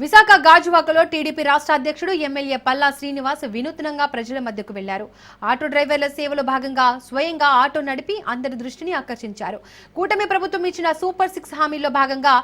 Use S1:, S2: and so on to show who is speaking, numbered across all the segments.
S1: విశాఖ గాజువాకలో టీడీపీ రాష్ట్ర అధ్యక్షుడు ఎమ్మెల్యే పల్లా శ్రీనివాస్ వినూత్నంగా ప్రజల మధ్యకు వెళ్ళారు. ఆటో డ్రైవర్ల సేవలో భాగంగా స్వయంగా ఆటో నడిపి అందరి దృష్టిని ఆకర్షించారు. కూటమి ప్రభుత్వం ఇచ్చిన సూపర్ సిక్స్ హామీల్లో భాగంగా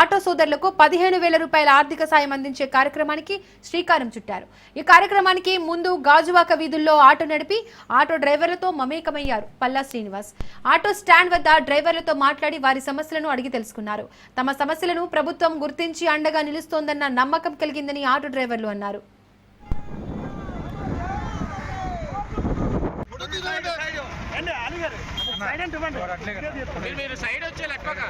S1: ఆటో సోదరులకు పదిహేను వేల రూపాయల ఆర్థిక సాయం అందించే కార్యక్రమానికి శ్రీకారం చుట్టారు. ఈ కార్యక్రమానికి ముందు గాజువాక వీధుల్లో ఆటో నడిపి ఆటో డ్రైవర్లతో మమేకమయ్యారు పల్లా శ్రీనివాస్. ఆటో స్టాండ్ వద్ద డ్రైవర్లతో మాట్లాడి వారి సమస్యలను అడిగి తెలుసుకున్నారు. తమ సమస్యలను ప్రభుత్వం గుర్తించి అండగా నిలుస్తోందన్న నమ్మకం కలిగిందని ఆటో డ్రైవర్లు అన్నారు.
S2: మీరు- మీరు సైడ్ వచ్చే లెక్కగా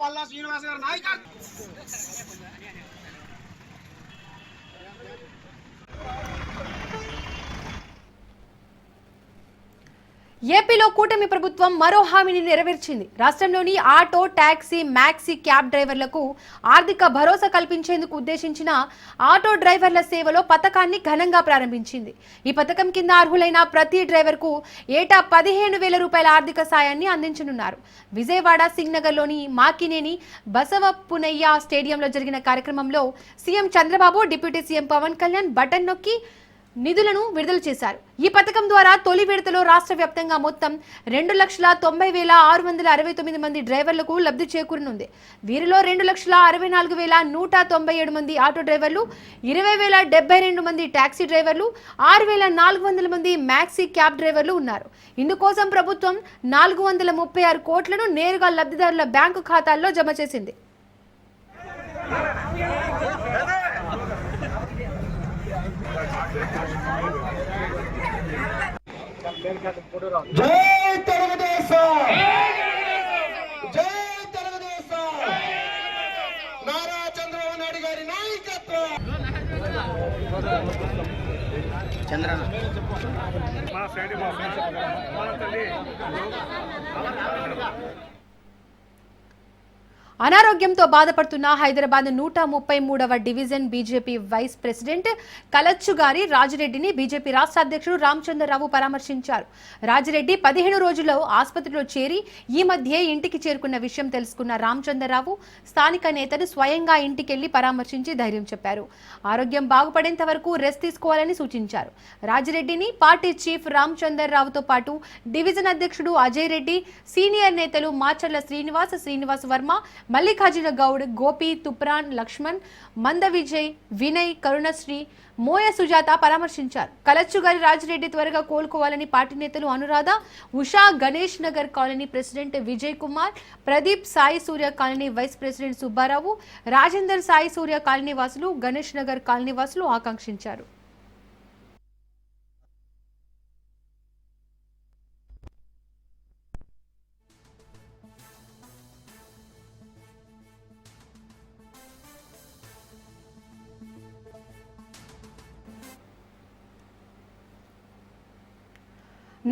S3: పల్లా శ్రీనివాస్ గారు నాయకత్వం
S1: ఏపీలో కూటమి ప్రభుత్వం మరో హామీని నెరవేర్చింది. రాష్ట్రంలోని ఆటో ట్యాక్సీ మ్యాక్సీ క్యాబ్ డ్రైవర్లకు ఆర్థిక భరోసా కల్పించేందుకు ఉద్దేశించిన ఆటో డ్రైవర్ల సేవలో పథకాన్ని ఘనంగా ప్రారంభించింది. ఈ పథకం కింద అర్హులైన ప్రతి డ్రైవర్కు ఏటా పదిహేను వేల రూపాయల ఆర్థిక సాయాన్ని అందించనున్నారు. విజయవాడ సింగ్నగర్లోని మాకినేని బసవపునయ్య స్టేడియంలో జరిగిన కార్యక్రమంలో CM Chandrababu deputy CM Pawan Kalyan button నొక్కి నిధులను విడుదల చేశారు. ఈ పథకం ద్వారా తొలి విడతలో రాష్ట్ర వ్యాప్తంగా మొత్తం రెండు లక్షల తొంభై వేల ఆరు వందల అరవై తొమ్మిది మంది డ్రైవర్లకు లబ్ధి చేకూరనుంది. వీరిలో రెండు లక్షల అరవై నాలుగు వేల నూట తొంభై ఏడు మంది ఆటో డ్రైవర్లు ఇరవై వేల డెబ్బై రెండు మంది టాక్సీ డ్రైవర్లు ఆరు వేల నాలుగు వందల మంది మ్యాక్సీ క్యాబ్ డ్రైవర్లు ఉన్నారు. ఇందుకోసం ప్రభుత్వం నాలుగు వందల ముప్పై ఆరు కోట్లను నేరుగా లబ్ధిదారుల బ్యాంకు ఖాతాల్లో జమ చేసింది.
S3: జై తెలుగుదేశం! జై తెలుగుదేశం! నారా చంద్రబాబు నాయుడు గారి నాయకత్వం!
S1: అనారోగ్యంతో బాధపడుతున్న హైదరాబాద్ నూట ముప్పై మూడవ డివిజన్ బీజేపీ వైస్ ప్రెసిడెంట్ కలచ్చు గారి రాజిరెడ్డిని బీజేపీ రాష్ట్ర అధ్యక్షుడు రామచంద్రరావు పరామర్శించారు. రాజిరెడ్డి పదిహేను రోజుల్లో ఆసుపత్రిలో చేరి ఈ మధ్యే ఇంటికి చేరుకున్న విషయం తెలుసుకున్న రామచంద్రరావు స్థానిక నేతను స్వయంగా ఇంటికెళ్ళి పరామర్శించి ధైర్యం చెప్పారు. ఆరోగ్యం బాగుపడేంత వరకు రెస్ట్ తీసుకోవాలని సూచించారు. రాజిరెడ్డిని పార్టీ చీఫ్ రామచంద్రరావుతో పాటు డివిజన్ అధ్యక్షుడు అజయ్ రెడ్డి సీనియర్ నేతలు మాచర్ల శ్రీనివాస్ శ్రీనివాస్ వర్మ మల్లికార్జున గౌడ్ గోపి తుప్రాన్ లక్ష్మణ్ మంద విజయ్ వినయ్ కరుణశ్రీ మోయ సుజాత పరామర్శించారు. కలచ్చుగారి రాజిరెడ్డి త్వరగా కోలుకోవాలని పార్టీ నేతలు Anuradha Usha Ganesh Nagar colony president Vijay Kumar Pradeep Sai Surya colony vice president Subbarao Rajender Sai Surya colony వాసులు గణేష్ నగర్ కాలనీ వాసులు ఆకాంక్షించారు.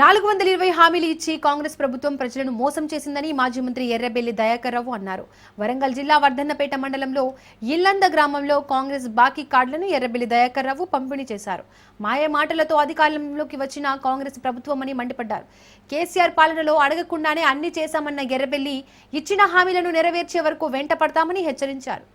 S1: నాలుగు వందల ఇరవై హామీలు ఇచ్చి కాంగ్రెస్ ప్రభుత్వం ప్రజలను మోసం చేసిందని మాజీ మంత్రి ఎర్రబెల్లి దయాకర్ రావు అన్నారు. వరంగల్ జిల్లా వర్ధన్నపేట మండలంలో ఇల్లంద గ్రామంలో కాంగ్రెస్ బాకీ కార్డులను ఎర్రబెల్లి దయాకర్ రావు పంపిణీ చేశారు. మాయ మాటలతో అధికారంలోకి వచ్చిన కాంగ్రెస్ ప్రభుత్వం అని మండిపడ్డారు. కేసీఆర్ పాలనలో అడగకుండానే అన్ని చేశామన్న ఎర్రబెల్లి ఇచ్చిన హామీలను నెరవేర్చే వరకు వెంట పడతామని హెచ్చరించారు.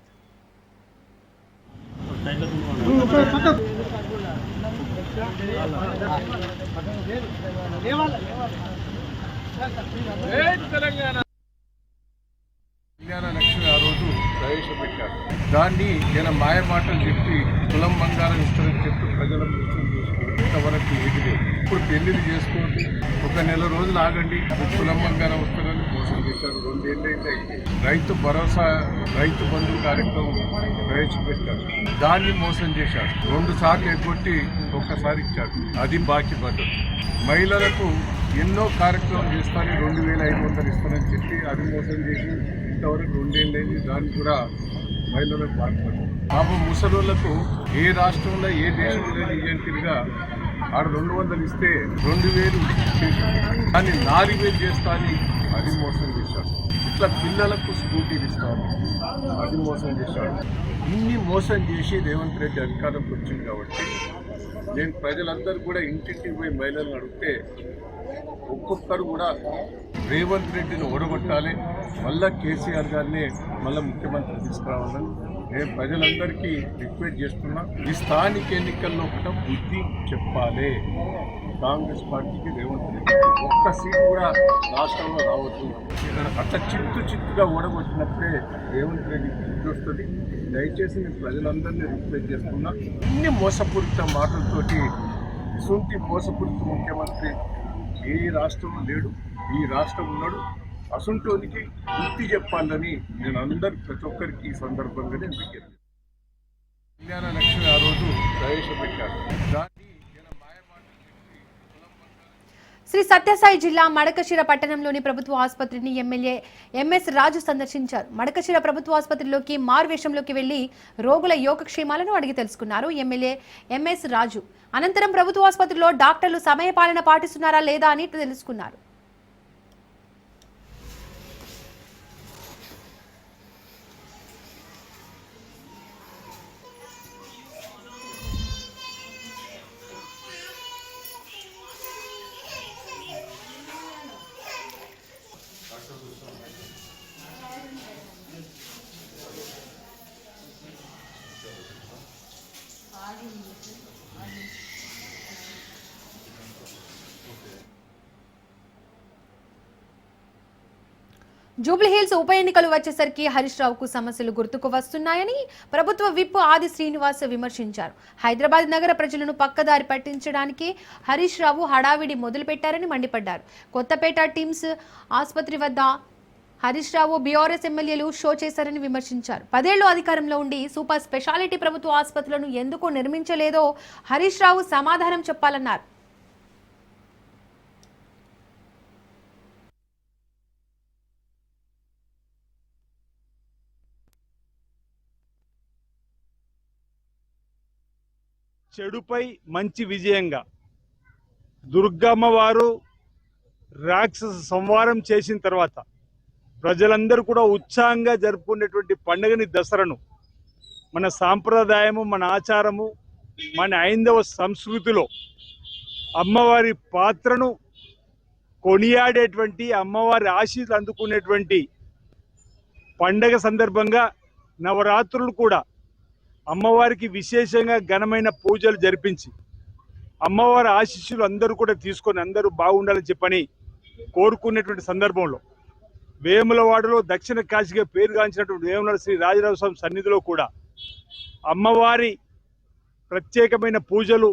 S4: కళ్యాణ లక్ష్మి ఆ రోజు ప్రవేశపెట్టారు దాన్ని నేను మాయ మాటలు చెప్పి కులం బంగారం ఇస్తారని చెప్పి ప్రజల మోసం ఇంతవరకు ఏది లేదు. ఇప్పుడు పెళ్ళిళ్ళు చేసుకోండి. ఒక నెల రోజులు ఆగండి. కులం బంగారం వస్తారని మోసం చేశారు. రెండేళ్ళైతే అయింది. రైతు భరోసా రైతు బంధు కార్యక్రమం ప్రవేశపెట్టారు. దాన్ని మోసం చేశారు. రెండు సార్లు ఎగ్గొట్టి ఒక్కసారి ఇచ్చాడు. అది బాకీ పడ్డది మహిళలకు ఎన్నో కార్యక్రమాలు చేస్తాను రెండు వేల ఐదు వందలు ఇస్తానని చెప్పి అది మోసం చేసి ఇంతవరకు రెండేళ్ళైంది దాన్ని కూడా మహిళలకు బాధపడ్డారు పాపం ముసలోళ్ళకు ఏ రాష్ట్రంలో ఏ దేశంలో ఏంటిగా ఆడ రెండు వందలు ఇస్తే రెండు వేలు దాన్ని నాలుగు వేలు చేస్తా అని అది మోసం చేశాడు. ఇట్లా పిల్లలకు స్కూటీలు ఇస్తాను అది మోసం చేశాడు. ఇన్ని మోసం చేసి రేవంత్ రెడ్డి అధికారంకి వచ్చింది కాబట్టి నేను ప్రజలందరూ కూడా ఇంటింటికి పోయి మహిళలను అడిగితే ఒక్కొక్కరు కూడా రేవంత్ రెడ్డిని ఓడగొట్టాలి మళ్ళా కేసీఆర్ గారిని మళ్ళీ ముఖ్యమంత్రి తీసుకురావాలని నేను ప్రజలందరికీ రిక్వెస్ట్ చేస్తున్నా. ఈ స్థానిక ఎన్నికల్లో కూడా బుద్ధి చెప్పాలి. కాంగ్రెస్ పార్టీకి రేవంత్ రెడ్డి ఒక్క సీటు కూడా రాష్ట్రంలో రావద్దు. ఇక్కడ అట్లా చిత్తు చిత్తుగా ఓడగొట్టినప్పుడే రేవంత్ రెడ్డికి బుద్ధి వస్తుంది. దయచేసి నేను ప్రజలందరినీ రిక్వెస్ట్ చేస్తున్నా ఇన్ని మోసపూరిత మాటలతోటి ఇసుంటి మోసపూరిత ముఖ్యమంత్రి ఏ రాష్ట్రంలో లేడు ఈ రాష్ట్రం ఉన్నాడు అసుంటోనికి గుర్తి చెప్పాలని నేను అందరు ప్రతి ఒక్కరికి ఈ సందర్భంగా నేను విజ్ఞప్తి కళ్యాణ లక్ష్మి ఆ రోజు ప్రవేశపెట్టారు దాన్ని నేను మాయమాటలు చెప్పి కులం
S1: శ్రీ సత్యసాయి జిల్లా మడకశిర పట్టణంలోని ప్రభుత్వ ఆసుపత్రిని ఎమ్మెల్యే ఎంఎస్ రాజు సందర్శించారు. మడకశిర ప్రభుత్వ ఆసుపత్రిలోకి మారువేషంలోకి వెళ్ళి రోగుల యోగక్షేమాలను అడిగి తెలుసుకున్నారు ఎమ్మెల్యే ఎంఎస్ రాజు. అనంతరం ప్రభుత్వ ఆసుపత్రిలో డాక్టర్లు సమయపాలన పాటిస్తున్నారా లేదా అని తెలుసుకున్నారు. జూబ్లీహిల్స్ ఉప ఎన్నికలు వచ్చేసరికి హరీష్ రావుకు సమస్యలు గుర్తుకు వస్తున్నాయని ప్రభుత్వ విప్ ఆది శ్రీనివాస్ విమర్శించారు. హైదరాబాద్ నగర ప్రజలను పక్కదారి పట్టించడానికి హరీష్ రావు హడావిడి మొదలుపెట్టారని మండిపడ్డారు. కొత్తపేట టీమ్స్ ఆసుపత్రి వద్ద హరీష్ రావు బీఆర్ఎస్ ఎమ్మెల్యేలు షో చేశారని విమర్శించారు. పదేళ్ళు అధికారంలో ఉండి సూపర్ స్పెషాలిటీ ప్రభుత్వ ఆసుపత్రులను ఎందుకు నిర్మించలేదో హరీష్ రావు సమాధానం చెప్పాలన్నారు.
S5: చెడుపై మంచి విజయంగా. దుర్గమ్మ వారు రాక్షస సంహారం చేసిన తర్వాత ప్రజలందరూ కూడా ఉత్సాహంగా జరుపుకునేటువంటి పండుగని దసరను. మన సాంప్రదాయము మన ఆచారము మన ఐందవ సంస్కృతిలో అమ్మవారి పాత్రను కొనియాడేటువంటి అమ్మవారి ఆశీస్సులు అందుకునేటువంటి పండగ సందర్భంగా నవరాత్రులు కూడా అమ్మవారికి విశేషంగా ఘనమైన పూజలు జరిపించి అమ్మవారి ఆశీస్సులు అందరూ కూడా తీసుకొని అందరూ బాగుండాలని చెప్పని కోరుకునేటువంటి సందర్భంలో వేములవాడలో దక్షిణ కాశీగా పేరుగాంచినటువంటి వేముల శ్రీ రాజరాజ స్వామి సన్నిధిలో కూడా అమ్మవారి ప్రత్యేకమైన పూజలు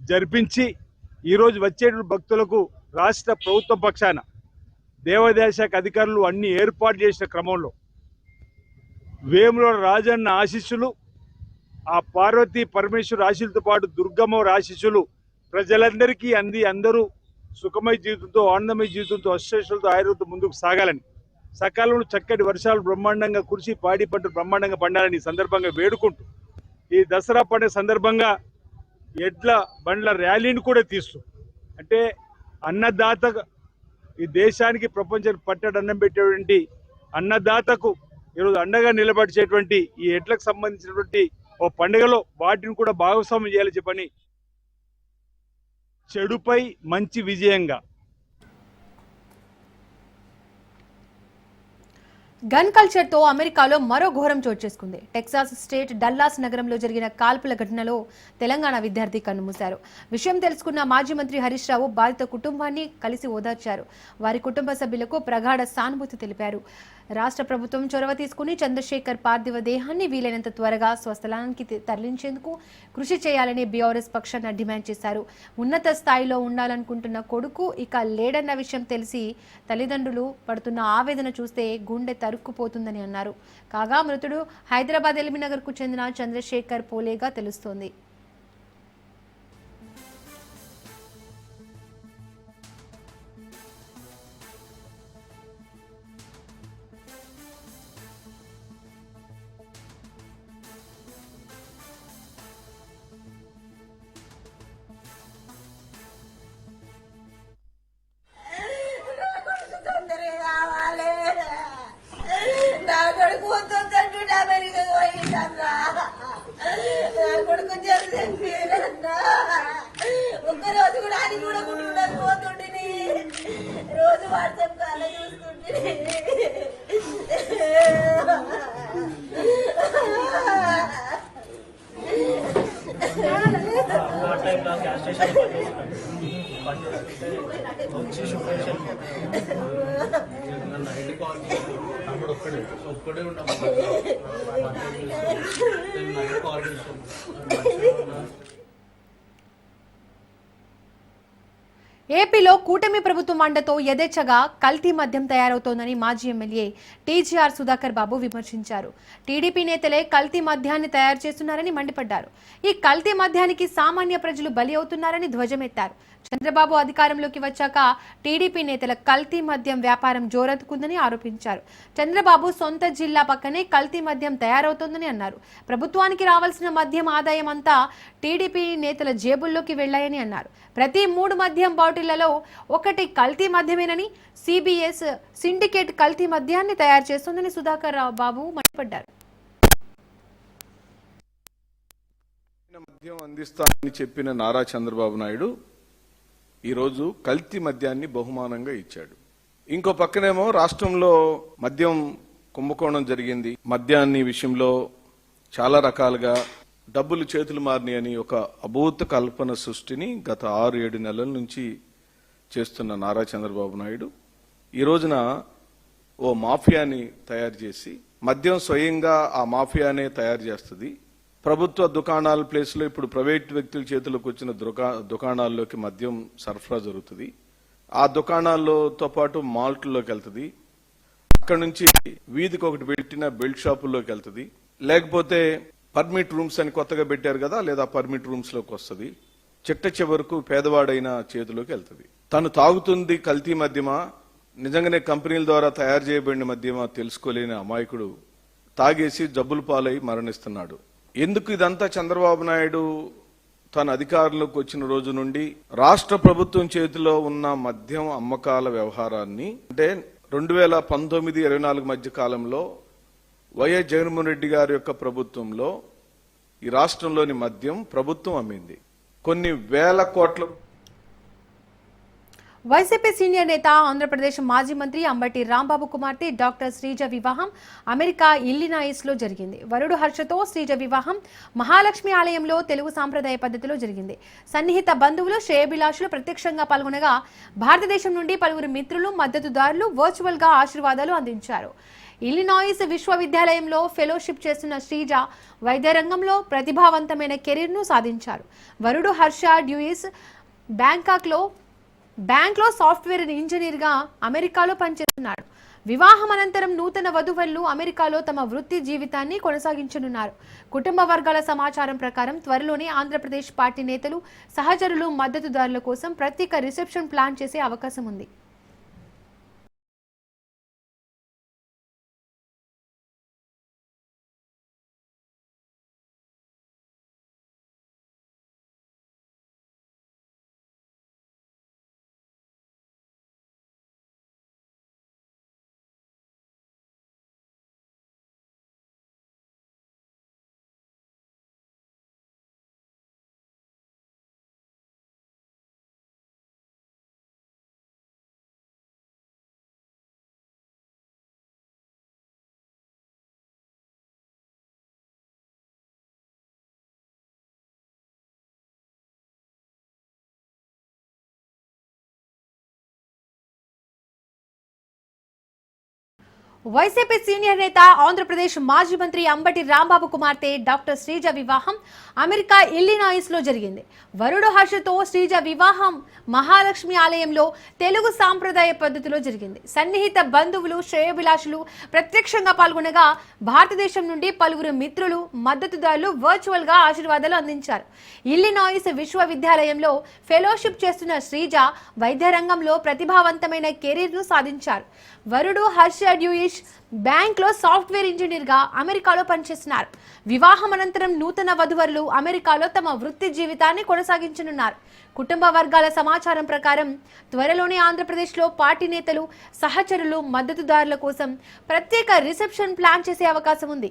S5: జరిపించి ఈరోజు వచ్చేటువంటి భక్తులకు రాష్ట్ర ప్రభుత్వ పక్షాన దేవాదాయ శాఖ అధికారులు అన్ని ఏర్పాటు చేసిన క్రమంలో వేముల రాజన్న ఆశీస్సులు ఆ పార్వతి పరమేశ్వర ఆశీస్సులతో పాటు దుర్గమ్మ రాశిసులు ప్రజలందరికీ అంది అందరూ సుఖమయ జీవితంతో ఆనందమయ జీవితంతో అశ్వేషులతో ఆయుర్వేదంతో ముందుకు సాగాలని. సకాలంలో చక్కటి వర్షాలు బ్రహ్మాండంగా కురిసి పాడి పంటలు బ్రహ్మాండంగా పండాలని ఈ సందర్భంగా వేడుకుంటూ ఈ దసరా పండుగ సందర్భంగా ఎడ్ల బండ్ల ర్యాలీని కూడా తీస్తూ అంటే అన్నదాత ఈ దేశానికి ప్రపంచానికి పట్టడు అన్నం పెట్టేటువంటి అన్నదాతకు ఈరోజు అండగా నిలబడిచేటువంటి ఈ ఎడ్లకు సంబంధించినటువంటి ఓ పండుగలో వాటిని కూడా భాగస్వామ్యం చేయాలి చెప్పని చెడుపై మంచి విజయంగా.
S1: గన్ కల్చర్తో అమెరికాలో మరో ఘోరం చోటు చేసుకుంది. టెక్సాస్ స్టేట్ డల్లాస్ నగరంలో జరిగిన కాల్పుల ఘటనలో తెలంగాణ విద్యార్థి కన్నుమూశారు విషయం తెలుసుకున్న మాజీ మంత్రి హరీష్ రావు బాధిత కుటుంబాన్ని కలిసి ఓదార్చారు. వారి కుటుంబ సభ్యులకు ప్రగాఢ సానుభూతి తెలిపారు. రాష్ట్ర ప్రభుత్వం చొరవ తీసుకుని చంద్రశేఖర్ పార్థివ దేహాన్ని వీలైనంత త్వరగా స్వస్థలానికి తరలించేందుకు కృషి చేయాలని బీఆర్ఎస్ పక్షాన డిమాండ్ చేశారు. ఉన్నత స్థాయిలో ఉండాలనుకుంటున్న కొడుకు ఇక లేడన్న విషయం తెలిసి తల్లిదండ్రులు పడుతున్న ఆవేదన చూస్తే గుండె తరుక్కుపోతుందని అన్నారు. కాగా మృతుడు హైదరాబాద్ ఎల్బీనగర్కు చెందిన చంద్రశేఖర్ పోలేగా తెలుస్తోంది.
S6: స్టేషన్ వచ్చి
S7: శుభ్రేషన్ నన్ను ఐడి కాల్ అప్పుడు ఒక్కడే ఒక్కడే ఉన్నాం కాల్ చేస్తాం
S1: ఏపీలో కూటమి ప్రభుత్వం అండతో యథేచ్ఛగా కల్తీ మద్యం తయారవుతోందని మాజీ ఎమ్మెల్యే టీజీఆర్ సుధాకర్ బాబు విమర్శించారు. టీడీపీ నేతలే కల్తీ మద్యాన్ని తయారు చేస్తున్నారని మండిపడ్డారు. ఈ కల్తీ మద్యానికి సామాన్య ప్రజలు బలి అవుతున్నారని ధ్వజమెత్తారు. చంద్రబాబు అధికారంలోకి వచ్చాక టీడీపీ నేతల కల్తీ మద్యం వ్యాపారం జోరెత్తుకుందని ఆరోపించారు. చంద్రబాబు సొంత జిల్లా పక్కనే కల్తీ మద్యం తయారవుతోందని అన్నారు. ప్రభుత్వానికి రావాల్సిన మద్యం ఆదాయం అంతా టీడీపీ నేతల జేబుల్లోకి వెళ్ళాయని అన్నారు. ప్రతి మూడు మద్యం బాటిళ్ళలో ఒకటి కల్తీ మద్యమేనని సిబిఎస్ సిండికేట్ కల్తీ మద్యాన్ని తయారు చేస్తుందని సుధాకర్ రావు బాబు మండిపడ్డారు.
S8: మద్యం అందిస్తానని చెప్పిన నారా చంద్రబాబు నాయుడు ఈరోజు కల్తీ మద్యాన్ని బహుమానంగా ఇచ్చాడు. ఇంకో పక్కనేమో రాష్ట్రంలో మద్యం కుంభకోణం జరిగింది. మద్యాన్ని విషయంలో చాలా రకాలుగా డబ్బులు చేతులు మారినాయని ఒక అభూత కల్పన సృష్టిని గత ఆరు ఏడు నెలల నుంచి చేస్తున్న నారా చంద్రబాబు నాయుడు ఈ రోజున ఓ మాఫియాని తయారు చేసి మద్యం స్వయంగా ఆ మాఫియానే తయారు చేస్తుంది. ప్రభుత్వ దుకాణాల ప్లేస్లో ఇప్పుడు ప్రైవేట్ వ్యక్తుల చేతులకు వచ్చిన దుకా దుకాణాల్లోకి మద్యం సరఫరా జరుగుతుంది. ఆ దుకాణాల్లోతో పాటు మాల్ట్లోకి వెళ్తుంది. అక్కడ నుంచి వీధికి ఒకటి పెట్టిన బెల్ట్ షాపుల్లోకి వెళ్తుంది. లేకపోతే పర్మిట్ రూమ్స్ అని కొత్తగా పెట్టారు కదా లేదా పర్మిట్ రూమ్స్లోకి వస్తుంది. చిట్ట చివరకు పేదవాడైన చేతిలోకి వెళ్తుంది. తను తాగుతుంది కల్తీ మద్యమా? నిజంగానే కంపెనీల ద్వారా తయారు చేయబడిన మద్యమా తెలుసుకోలేని అమాయకుడు తాగేసి జబ్బులు పాలై మరణిస్తున్నాడు. ఎందుకు ఇదంతా చంద్రబాబు నాయుడు తన అధికారంలోకి వచ్చిన రోజు నుండి రాష్ట్ర ప్రభుత్వం చేతిలో ఉన్న మద్యం అమ్మకాల వ్యవహారాన్ని అంటే రెండు వేల పంతొమ్మిది ఇరవై నాలుగు మధ్య కాలంలో వైఎస్ జగన్మోహన్ రెడ్డి గారి యొక్క ప్రభుత్వంలో ఈ రాష్ట్రంలోని మద్యం ప్రభుత్వం అమ్మింది. కొన్ని వేల కోట్ల
S1: వైసీపీ సీనియర్ నేత ఆంధ్రప్రదేశ్ మాజీ మంత్రి అంబటి రాంబాబు కుమార్తె డాక్టర్ శ్రీజ వివాహం అమెరికా ఇల్లినాయిస్లో జరిగింది. వరుడు హర్షతో శ్రీజ వివాహం మహాలక్ష్మి ఆలయంలో తెలుగు సాంప్రదాయ పద్ధతిలో జరిగింది. సన్నిహిత బంధువులు శ్రేయభిలాషులు ప్రత్యక్షంగా పాల్గొనగా భారతదేశం నుండి పలువురు మిత్రులు మద్దతుదారులు వర్చువల్గా ఆశీర్వాదాలు అందించారు. ఇల్లినాయిస్ విశ్వవిద్యాలయంలో ఫెలోషిప్ చేస్తున్న శ్రీజ వైద్య రంగంలో ప్రతిభావంతమైన కెరీర్ను సాధించారు. వరుడు హర్ష డ్యూయిస్ బ్యాంకాక్లో బ్యాంక్లో సాఫ్ట్వేర్ ఇంజనీర్గా అమెరికాలో పనిచేస్తున్నాడు. వివాహం అనంతరం నూతన వధువరులు అమెరికాలో తమ వృత్తి జీవితాన్ని కొనసాగించనున్నారు. కుటుంబ వర్గాల సమాచారం ప్రకారం త్వరలోనే ఆంధ్రప్రదేశ్ పార్టీ నేతలు సహచరులు మద్దతుదారుల కోసం ప్రత్యేక రిసెప్షన్ ప్లాన్ చేసే అవకాశం ఉంది. వైసీపీ సీనియర్ నేత ఆంధ్రప్రదేశ్ మాజీ మంత్రి అంబటి రాంబాబు కుమార్తె డాక్టర్ శ్రీజ వివాహం అమెరికా ఇల్లినాయిస్లో జరిగింది. వరుడు హర్షతో శ్రీజ వివాహం మహాలక్ష్మి ఆలయంలో తెలుగు సాంప్రదాయ పద్ధతిలో జరిగింది. సన్నిహిత బంధువులు శ్రేయభిలాషులు ప్రత్యక్షంగా పాల్గొనగా భారతదేశం నుండి పలువురు మిత్రులు మద్దతుదారులు వర్చువల్గా ఆశీర్వాదాలు అందించారు. ఇల్లినాయిస్ విశ్వవిద్యాలయంలో ఫెలోషిప్ చేస్తున్న శ్రీజ వైద్య రంగంలో ప్రతిభావంతమైన కెరీర్ను సాధించారు. వరుడు హర్ష డ్యూయిష్ బ్యాంక్లో సాఫ్ట్వేర్ ఇంజనీర్గా అమెరికాలో పనిచేస్తున్నారు. వివాహం అనంతరం నూతన వధువరులు అమెరికాలో తమ వృత్తి జీవితాన్ని కొనసాగించనున్నారు. కుటుంబ వర్గాల సమాచారం ప్రకారం త్వరలోనే ఆంధ్రప్రదేశ్లో పార్టీ నేతలు సహచరులు మద్దతుదారుల కోసం ప్రత్యేక రిసెప్షన్ ప్లాన్ చేసే అవకాశం ఉంది.